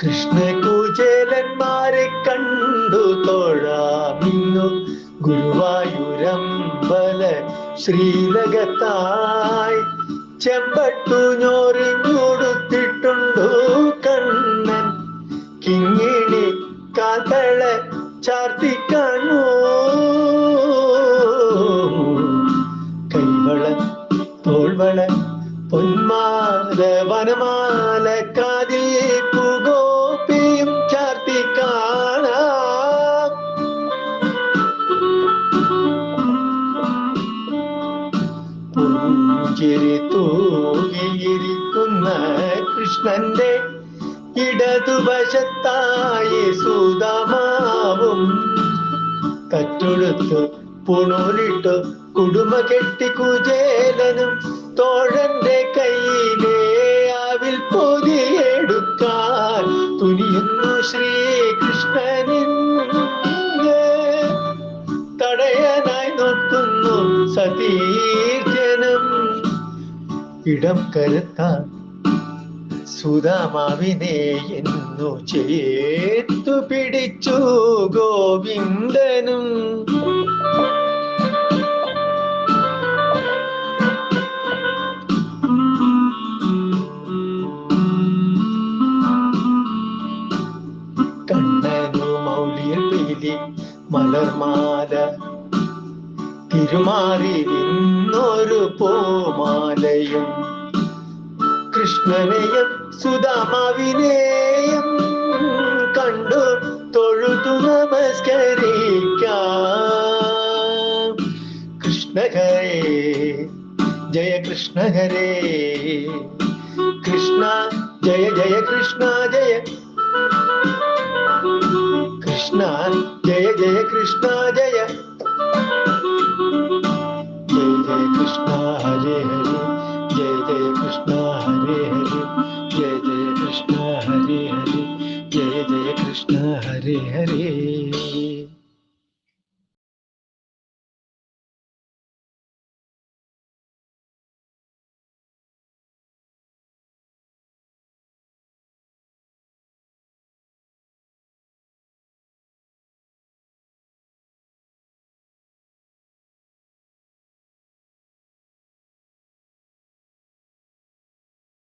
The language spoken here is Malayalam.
കൃഷ്ണകുചേലന്മാരെ കണ്ടു തൊഴാമിന്നു ഗുരുവായൂരമ്പല ശ്രീലകത്തായി. ചെമ്പട്ടു ഞോറിഞ്ഞുടുത്തിട്ടുണ്ടു കണ്ണൻ. കിങ്ങിണി കാതള ചാർത്തി തോൾവള പൊന്മാല കാതിൽ പൂഗോപിയും ചാർത്തി കാണാം പുഞ്ചിരി തൂകിയിരിക്കുന്ന കൃഷ്ണന്റെ ഇടതുവശത്തായി സുതമാവും. കറ്റൊടുത്തു പുണൂലിട്ടു കുടുംബ കെട്ടി കുചേലനും തോഴന്റെ കയ്യിലെ ആവിൽ പൊതിയെടുക്കാൻ തുനിയുന്നു ശ്രീകൃഷ്ണനിന്ന്. തടയാനായി നോക്കുന്നു സതീർജനം. ഇടം കരുത്താൻ സുധാമാവിനെ എന്നു ചേത്തു പിടിച്ചു ഗോവിന്ദനും. മൗലിയിൽ മലർമാല. തിരുമാറി നിന്നൊരു പോമാലയും. കൃഷ്ണനെയും സുധാമാവിനെയും കണ്ടു തൊഴുതു നമസ്കരിക്കാം. കൃഷ്ണഹരേ ജയ കൃഷ്ണ ഹരേ കൃഷ്ണ ജയ ജയ കൃഷ്ണ കൃഷ്ണ ജയ ജയ ജയ കൃഷ്ണ ഹരേ ഹരേ ജയ ജയ കൃഷ്ണ ഹരേ ഹരേ ജയ ജയ കൃഷ്ണ ഹരേ ഹരേ ജയ ജയ കൃഷ്ണ ഹരേ ഹരേ